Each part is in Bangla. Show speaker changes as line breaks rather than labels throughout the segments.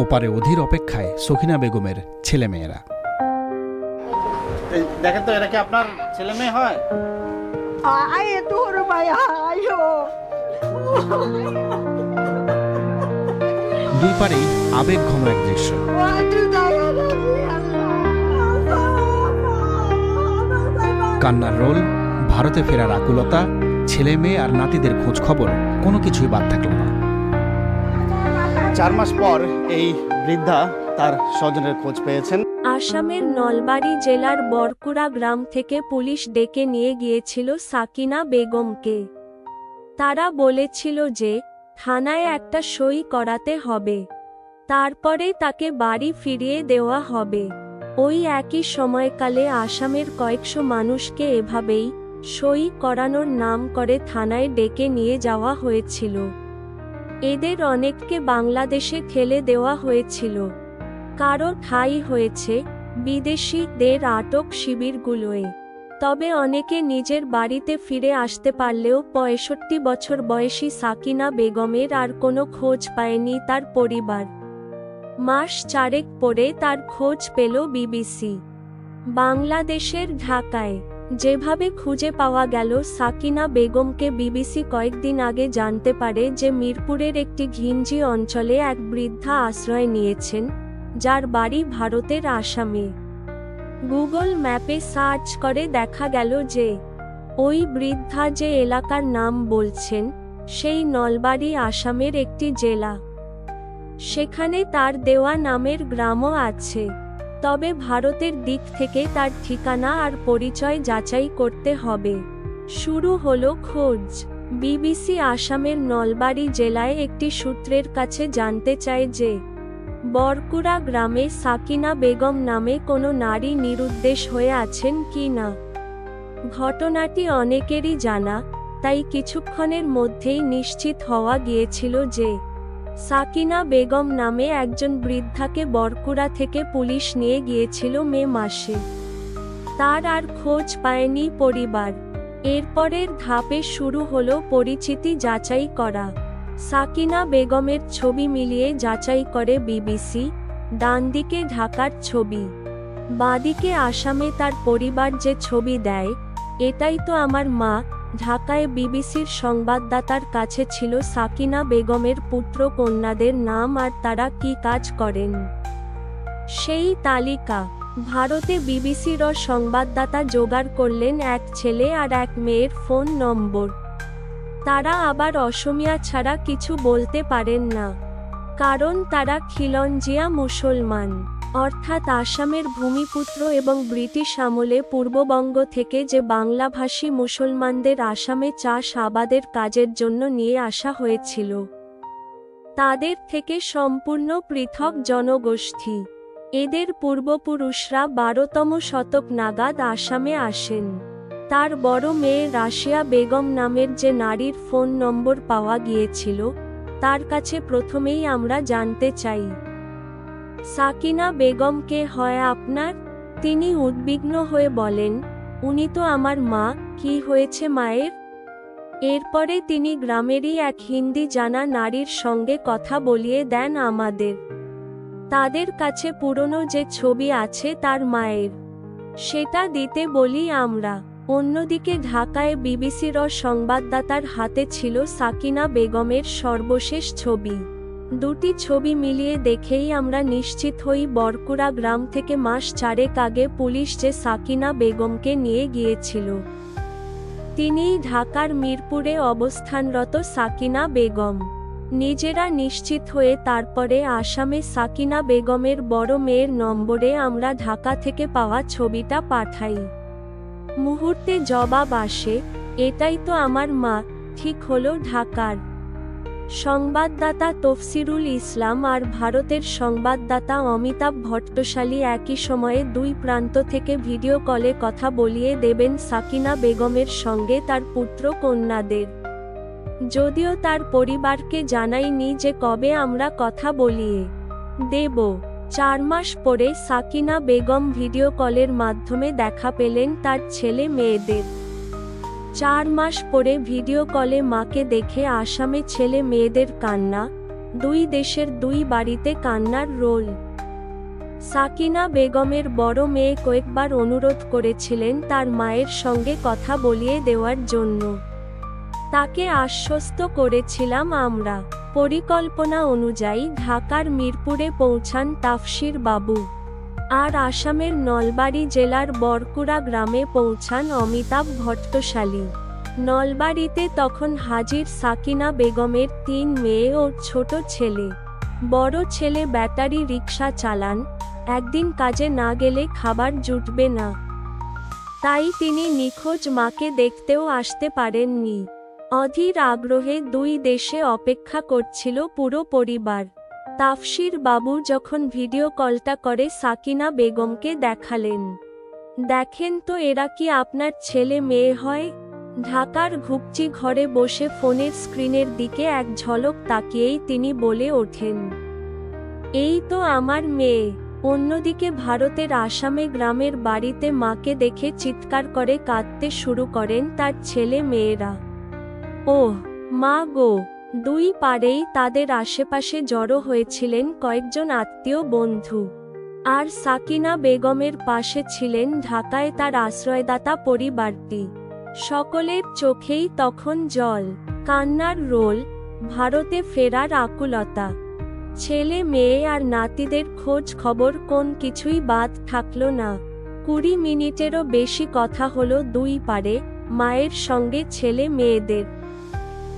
ওপারে অধীর অপেক্ষায় সখিনা বেগমের ছেলেমেয়েরা।
দেখেন তো এটা কি আপনার ছেলে মেয়ে হয়
আয় তোর মায়া আয়ো
দুই পারেই আবেগ ঘন এক দৃশ্য। কান্নার রোল ভারতে ফেরার আকুলতা ছেলে মেয়ে আর নাতিদের খোঁজ খবর কোনো কিছুই বাদ থাকল না।
চার মাস পর এই বৃদ্ধা তার স্বজনের খোঁজ পেয়েছেন।
আসামের নলবাড়ি জেলার বরকুড়া গ্রাম থেকে পুলিশ ডেকে নিয়ে গিয়েছিল সাকিনা বেগমকে। তারা বলেছিল যে, থানায় একটা সই করাতে হবে। তারপরে তাকে বাড়ি ফিরিয়ে দেওয়া হবে। ওই একই সময়কালে আসামের কয়েকশো মানুষকে এভাবেই সই করানোর নাম করে থানায় ডেকে নিয়ে যাওয়া হয়েছিল। এদের অনেককে বাংলাদেশে ঠেলে দেওয়া হয়েছিল। কারও ঠাঁই হয়েছে বিদেশিদের আটক শিবিরগুলোয়। তবে অনেকে নিজের বাড়িতে ফিরে আসতে পারলেও পঁয়ষট্টি বছর বয়সী সাকিনা বেগমের আর কোনো খোঁজ পায়নি তার পরিবার। মাস চারেক পরে তার খোঁজ পেল বিবিসি। বাংলাদেশের ঢাকায় যেভাবে খুঁজে পাওয়া গেল, সাকিনা বেগমকে বিবিসি কয়েকদিন আগে জানতে পারে যে মিরপুরের একটি ঘিঞ্জি অঞ্চলে এক বৃদ্ধা আশ্রয় নিয়েছেন, যার বাড়ি ভারতের আসামে। গুগল ম্যাপে সার্চ করে দেখা গেল যে, ওই বৃদ্ধা যে এলাকার নাম বলছেন, সেই নলবাড়ি আসামের একটি জেলা। সেখানে তার দেওয়া নামের গ্রামও আছে। তবে ভারতের দিক থেকে তার ঠিকানা আর পরিচয় যাচাই করতে হবে। শুরু হলো খোঁজ। বিবিসি আসামের নলবাড়ি জেলায় একটি সূত্রের কাছে জানতে চায় যে, বরকুড়া গ্রামে সাকিনা বেগম নামে কোনো নারী নিরুদ্দেশ হয়ে আছেন কি না? ঘটনাটি অনেকেরই জানা, তাই কিছুক্ষণের মধ্যেই নিশ্চিত হওয়া গিয়েছিল যে সাকিনা বেগম নামে একজন বৃদ্ধাকে বরকুড়া থেকে পুলিশ নিয়ে গিয়েছিল মে মাসে। তার আর খোঁজ পায়নি পরিবার। এরপরের ধাপে শুরু হলো পরিচিতি যাচাই করা। সাকিনা বেগমের ছবি মিলিয়ে যাচাই করে বিবিসি, ডানদিকে ঢাকার ছবি। বাদিকে আসামে তার পরিবার যে ছবি দেয়, এটাই তো আমার মা ঢাকায় বিবিসির সংবাদদাতার কাছে ছিল সাকিনা বেগমের পুত্র কন্যাদের নাম আর তারা কি কাজ করেন। সেই তালিকা। ভারতে বিবিসির সংবাদদাতা জোগাড় করলেন এক ছেলে আর এক মেয়ের ফোন নম্বর। তারা আবার অসমিয়া ছাড়া কিছু বলতে পারেন না। কারণ তারা খিলঞ্জিয়া মুসলমান। অর্থাৎ আসামের ভূমিপুত্র এবং ব্রিটিশ আমলে পূর্ববঙ্গ থেকে যে বাংলাভাষী মুসলমানদের আসামে চাষ আবাদের কাজের জন্য নিয়ে আসা হয়েছিল। তাদের থেকে সম্পূর্ণ পৃথক জনগোষ্ঠী। এদের পূর্বপুরুষরা বারোতম শতক নাগাদ আসামে আসেন। তার বড় মেয়ে রাশিয়া বেগম নামের যে নারীর ফোন নম্বর পাওয়া গিয়েছিল, তার কাছে প্রথমেই আমরা জানতে চাই। সাকিনা বেগম কে হয় আপনার? তিনি উদ্বিগ্ন হয়ে বলেন, উনি তো আমার মা, কি হয়েছে মায়ের? এরপরে তিনি গ্রামেরই এক হিন্দি জানা নারীর সঙ্গে কথা বলিয়ে দেন আমাদের। তাদের কাছে পুরনো যে ছবি আছে তার মায়ের। সেটা দিতে বলি আমরা। অন্যদিকে ঢাকায় বিবিসির সংবাদদাতার হাতে ছিল সাকিনা বেগমের সর্বশেষ ছবি। দুটি ছবি মিলিয়ে দেখেই আমরা নিশ্চিত হই বরকুড়া গ্রাম থেকে মাস চারেক আগে পুলিশ যে সাকিনা বেগমকে নিয়ে গিয়েছিল। তিনিই ঢাকার মিরপুরে অবস্থানরত সাকিনা বেগম। নিজেরা নিশ্চিত হয়ে তারপরে আসামে সাকিনা বেগমের বড় মেয়ের নম্বরে আমরা ঢাকা থেকে পাওয়া ছবিটা পাঠাই। মুহূর্তে জবাব আসে, এটাই তো আমার মা, ঠিক হলো ঢাকার। সংবাদদাতা তফসিরুল ইসলাম আর ভারতের সংবাদদাতা অমিতাভ ভট্টশালী একই সময়ে দুই প্রান্ত থেকে ভিডিও কলে কথা বলিয়ে দেবেন সাকিনা বেগমের সঙ্গে তার পুত্র কন্যাদের। যদিও তার পরিবারকে জানাইনি যে কবে আমরা কথা বলিয়ে দেব। চার মাস পরে সাকিনা বেগম ভিডিও কলের মাধ্যমে দেখা পেলেন তার ছেলে মেয়েদের। চার মাস পরে ভিডিও কলে মাকে দেখে আসামে ছেলে মেয়েদের কান্না, দুই দেশের দুই বাড়িতে কান্নার রোল। সাকিনা বেগমের বড় মেয়ে কয়েকবার অনুরোধ করেছিলেন তার মায়ের সঙ্গে কথা বলিয়ে দেওয়ার জন্য। তাকে আশ্বস্ত করেছিলাম আমরা। পরিকল্পনা অনুযায়ী ঢাকার মিরপুরে পৌঁছান তাফসির বাবু। আর আসামের নলবাড়ি জেলার বরকুড়া গ্রামে পৌঁছান অমিতাভ ভট্টশালী। নলবাড়িতে তখন হাজির সাকিনা বেগমের তিন মেয়ে ও ছোট ছেলে। বড় ছেলে ব্যাটারি রিক্সা চালান, একদিন কাজে না গেলে খাবার জুটবে না। তাই তিনি নিখোঁজ মাকে দেখতেও আসতে পারেননি। অধীর আগ্রহে দুই দেশে অপেক্ষা করছিল পুরো পরিবার। তাফসির বাবু যখন ভিডিও কলটা করে সাকিনা বেগমকে দেখালেন। দেখেন তো এরা কি আপনার ছেলে মেয়ে হয়? ঢাকার ঘুপচি ঘরে বসে ফোনের স্ক্রিনের দিকে এক ঝলক তাকিয়েই তিনি বলে ওঠেন, এই তো আমার মেয়ে। অন্যদিকে ভারতের আসামে গ্রামের বাড়িতে মাকে দেখে চিৎকার করে কাঁদতে শুরু করেন তার ছেলে মেয়েরা। ওহ, মা গো। দুই পারেই তাদের আশেপাশে জড়ো হয়েছিলেন কয়েকজন আত্মীয় বন্ধু। আর সাকিনা বেগমের পাশে ছিলেন ঢাকায় তার আশ্রয়দাতা পরিবারটি। সকলের চোখেই তখন জল, কান্নার রোল, ভারতে ফেরার আকুলতা। ছেলে, মেয়ে আর নাতিদের খোঁজ খবর কোন কিছুই বাদ থাকল না। কুড়ি মিনিটেরও বেশি কথা হলো দুই পারে মায়ের সঙ্গে ছেলে মেয়েদের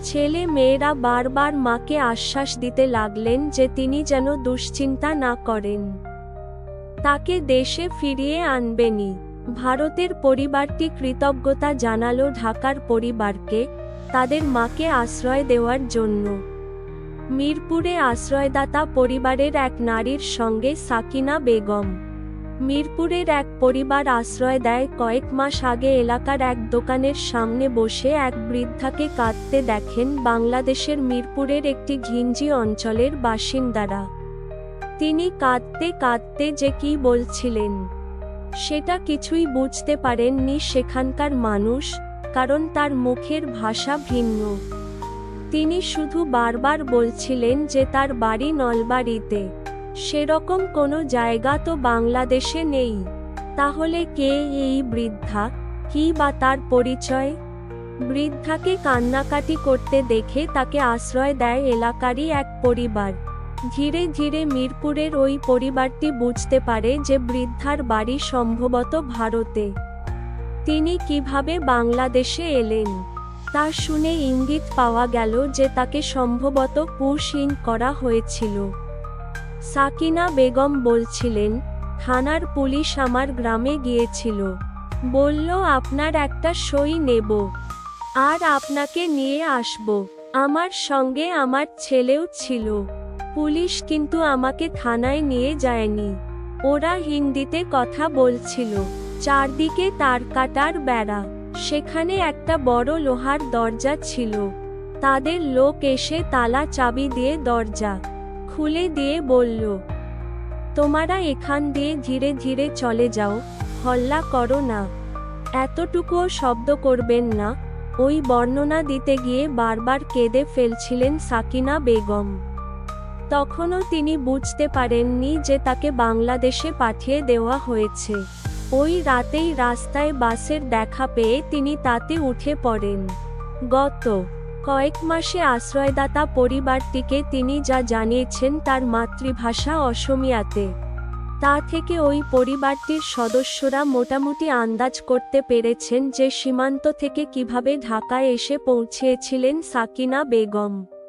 ছেলে মেয়েরা বারবার মাকে আশ্বাস দিতে লাগলেন যে তিনি যেন দুশ্চিন্তা না করেন। তাকে দেশে ফিরিয়ে আনবেনি ভারতের পরিবারটি কৃতজ্ঞতা জানালো ঢাকার পরিবারকে তাদের মাকে আশ্রয় দেওয়ার জন্য। মিরপুরে আশ্রয়দাতা পরিবারের এক নারীর সঙ্গে সাকিনা বেগম মিরপুরের এক পরিবার আশ্রয় দেয়। কয়েক মাস আগে এলাকার এক দোকানের সামনে বসে এক বৃদ্ধাকে কাঁদতে দেখেন বাংলাদেশের মিরপুরের একটি ঘিঞ্জি অঞ্চলের বাসিন্দারা। তিনি কাঁদতে কাঁদতে যে কি বলছিলেন, সেটা কিছুই বুঝতে পারেননি সেখানকার মানুষ, কারণ তার মুখের ভাষা ভিন্ন। তিনি শুধু বারবার বলছিলেন যে তার বাড়ি নলবাড়িতে। সেরকম কোনো জায়গা তো বাংলাদেশে নেই। তাহলে কে এই বৃদ্ধা? কি বা তার পরিচয়? বৃদ্ধাকে কান্নাকাটি করতে দেখে তাকে আশ্রয় দেয় এলাকারই এক পরিবার। ধীরে ধীরে মিরপুরের ওই পরিবারটি বুঝতে পারে যে বৃদ্ধার বাড়ি সম্ভবত ভারতে। তিনি কীভাবে বাংলাদেশে এলেন? তা শুনে ইঙ্গিত পাওয়া গেল যে তাকে সম্ভবত পুশ ইন করা হয়েছিল। সাকিনা বেগম বলছিলেন, থানার পুলিশ আমার গ্রামে গিয়েছিল। বলল, আপনার একটা সই নেব। আর আপনাকে নিয়ে আসব। আমার সঙ্গে আমার ছেলেও ছিল। পুলিশ কিন্তু আমাকে থানায় নিয়ে যায়নি। ওরা হিন্দিতে কথা বলছিল। চারদিকে তার কাটার বেড়া। সেখানে একটা বড় লোহার দরজা ছিল। তাদের লোক এসে তালা চাবি দিয়ে দরজা খুলে দিয়ে বলল, তোমারা এখান দিয়ে ধীরে ধীরে চলে যাও, হল্লা করো না। এতটুকুও শব্দ করবেন না। ওই বর্ণনা দিতে গিয়ে বারবার কেঁদে ফেলছিলেন সাকিনা বেগম। তখনও তিনি বুঝতে পারেননি যে তাকে বাংলাদেশে পাঠিয়ে দেওয়া হয়েছে। ওই রাতেই রাস্তায় বাসের দেখা পেয়ে তিনি তাতে উঠে পড়েন। গত কয়েক মাসে আশ্রয়দাতা পরিবারটিকে তিনি যা জানিয়েছেন তার মাতৃভাষা অসমিয়াতে। তা থেকে ওই পরিবারটির সদস্যরা মোটামুটি আন্দাজ করতে পেরেছেন যে সীমান্ত থেকে কীভাবে ঢাকায় এসে পৌঁছেছিলেন সাকিনা বেগম।